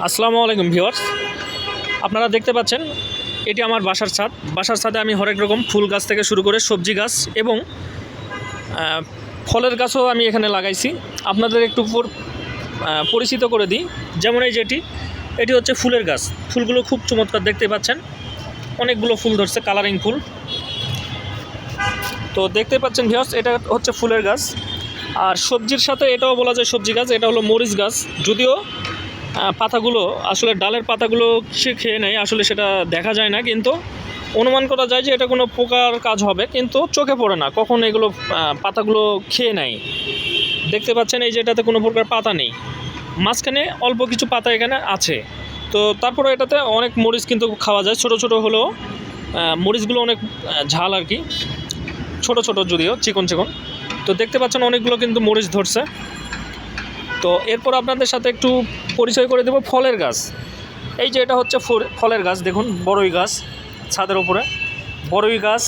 আসসালামু আলাইকুম ভিউয়ার্স। আপনারা দেখতে পাচ্ছেন, এটি আমার বাসার ছাদ। বাসার ছাদে আমি হরেক রকম ফুল গাছ থেকে শুরু করে সবজি গাছ এবং ফলের গাছও আমি এখানে লাগাইছি। আপনাদের একটু পর- পরিচিত করে দিই। যেমন এই যেটি, এটি হচ্ছে ফুলের গাছ। ফুলগুলো খুব চমৎকার দেখতে পাচ্ছেন। অনেকগুলো ফুল ধরছে কালারিং ফুল। তো দেখতে পাচ্ছেন ভিউয়ার্স, এটা হচ্ছে ফুলের গাছ। আর সবজির সাথে এটাও বলা যায় সবজি গাছ, এটা হলো মরিচ গাছ। যদিও পাতাগুলো, আসলে ডালের পাতাগুলো সে খেয়ে নেয়, আসলে সেটা দেখা যায় না, কিন্তু অনুমান করা যায় যে এটা কোনো পোকার কাজ হবে, কিন্তু চোখে পড়ে না, কখন এগুলো পাতাগুলো খেয়ে নেয়। দেখতে পাচ্ছেন এই যে এটাতে কোনো প্রকার পাতা নেই। মাঝখানে অল্প কিছু পাতা এখানে আছে। তো তারপরে এটাতে অনেক মরিচ কিন্তু খাওয়া যায়, ছোট ছোট হলেও মরিচগুলো অনেক ঝাল আর কি। ছোট ছোট যদিও, চিকন চিকন। তো দেখতে পাচ্ছেন অনেকগুলো কিন্তু মরিচ ধরছে। তো এরপর আপনাদের সাথে একটু পরিচয় করে দেবো ফলের গাছ। এই যে এটা হচ্ছে ফলের গাছ, দেখুন, বড়ই গাছ ছাদের উপরে, বড়ই গাছ।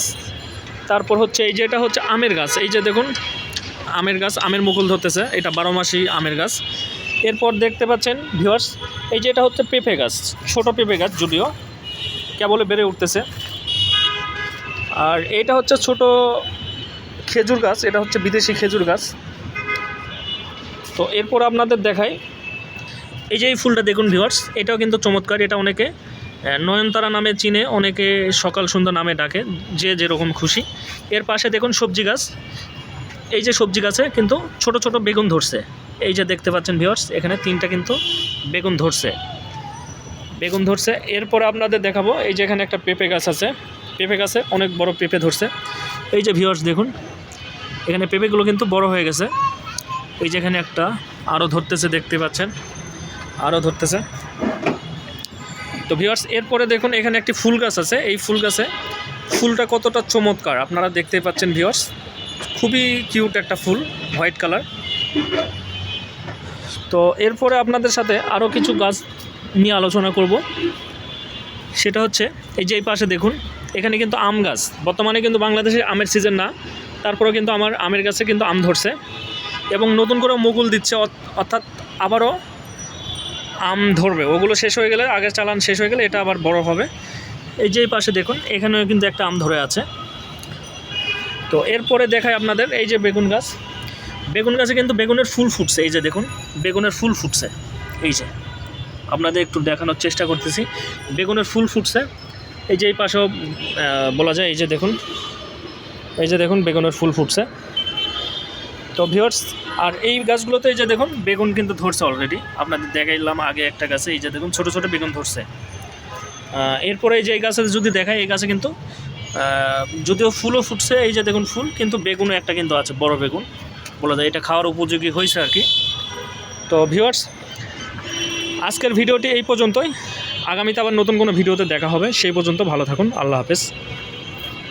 তারপর হচ্ছে এই যে এটা হচ্ছে আমের গাছ, এই যে দেখুন, আমের গাছ, আমের মুকুল ধরতেছে, এটা বারো মাসি আমের গাছ। এরপর দেখতে পাচ্ছেন ভিওয়ার্স এই যে এটা হচ্ছে পেঁপে গাছ, ছোট পেঁপে গাছ যদিও, কেবলে বেড়ে উঠতেছে। আর এটা হচ্ছে ছোট খেজুর গাছ, এটা হচ্ছে বিদেশি খেজুর গাছ। তো এরপর আপনাদের দেখাই। এই যে এই ফুলটা দেখুন ভিউয়ার্স এটাও কিন্তু চমৎকার, এটা অনেকে নয়নতারা নামে চিনে, অনেকে সকাল সন্ধ্যা নামে ডাকে, যে যেরকম খুশি। এর পাশে দেখুন সবজি গাছ, এই যে সবজি গাছে কিন্তু ছোট ছোট বেগুন ধরছে। এই যে দেখতে পাচ্ছেন ভিউয়ার্স এখানে তিনটা কিন্তু বেগুন ধরছে। বেগুন ধরছে, এরপরে আপনাদের দেখাবো, এই যে এখানে একটা পেঁপে গাছ আছে। পেঁপে গাছে অনেক বড় পেঁপে ধরছে। এই যে ভিউয়ার্স দেখুন, এখানে পেঁপেগুলো কিন্তু বড় হয়ে গেছে। এই যেখানে একটা আরও ধরতেছে, দেখতে পাচ্ছেন? আরও ধরতেছে। তো ভিউয়ার্স এরপরে দেখুন, এখানে একটি ফুল গাছ আছে। এই ফুল গাছে ফুলটা কতটা চমৎকার, আপনারা দেখতে পাচ্ছেন ভিউয়ার্স খুবই কিউট একটা ফুল, হোয়াইট কালার। তো এরপরে আপনাদের সাথে আরও কিছু গাছ নিয়ে আলোচনা করব। সেটা হচ্ছে, এই যে এই পাশে দেখুন, এখানে কিন্তু আম গাছ। বর্তমানে কিন্তু বাংলাদেশে আমের সিজন না, তারপরেও কিন্তু আমার আমের গাছে কিন্তু আম ধরছে। এবং নতুন করে মুকুল দিচ্ছে, অর্থ- অর্থাৎ আবারও আম ধরবে। ওগুলো শেষ হয়ে গেলে, আগের চালান শেষ হয়ে গেলে এটা আবার বড় হবে। এই যে পাশে দেখুন, এখানেও কিন্তু একটা আম ধরে আছে। তো এরপরে দেখায় আপনাদের এই যে বেগুন গাছ। বেগুন গাছে কিন্তু বেগুনের ফুল ফুটছে, এই যে দেখুন, বেগুনের ফুল ফুটছে, এই যে। আপনাদের একটু দেখানোর চেষ্টা করতেছি। বেগুনের ফুল ফুটছে, এই যে এই পাশেও বলা যায়, এই যে দেখুন, এই যে দেখুন, বেগুনের ফুল ফুটছে। তো ভিউয়ার্স আর এই গাছগুলোতে এই যে দেখুন, বেগুন কিন্তু ধরছে অলরেডি আপনাদের দেখাইলাম আগে একটা গাছে, এই যে দেখুন, ছোটো ছোটো বেগুন ধরছে। এরপরে এই যে এই গাছে যদি দেখায় এই গাছে কিন্তু যদিও ফুলও ফুটছে, এই যে দেখুন ফুল, কিন্তু বেগুনও একটা কিন্তু আছে, বড় বেগুন। বলা যায় এটা খাওয়ার উপযোগী হয়েছে আর কি। তো ভিউয়ার্স আজকের ভিডিওটি এই পর্যন্তই। আগামীতে আবার নতুন কোনো ভিডিওতে দেখা হবে। সেই পর্যন্ত ভালো থাকুন। আল্লাহ হাফেজ।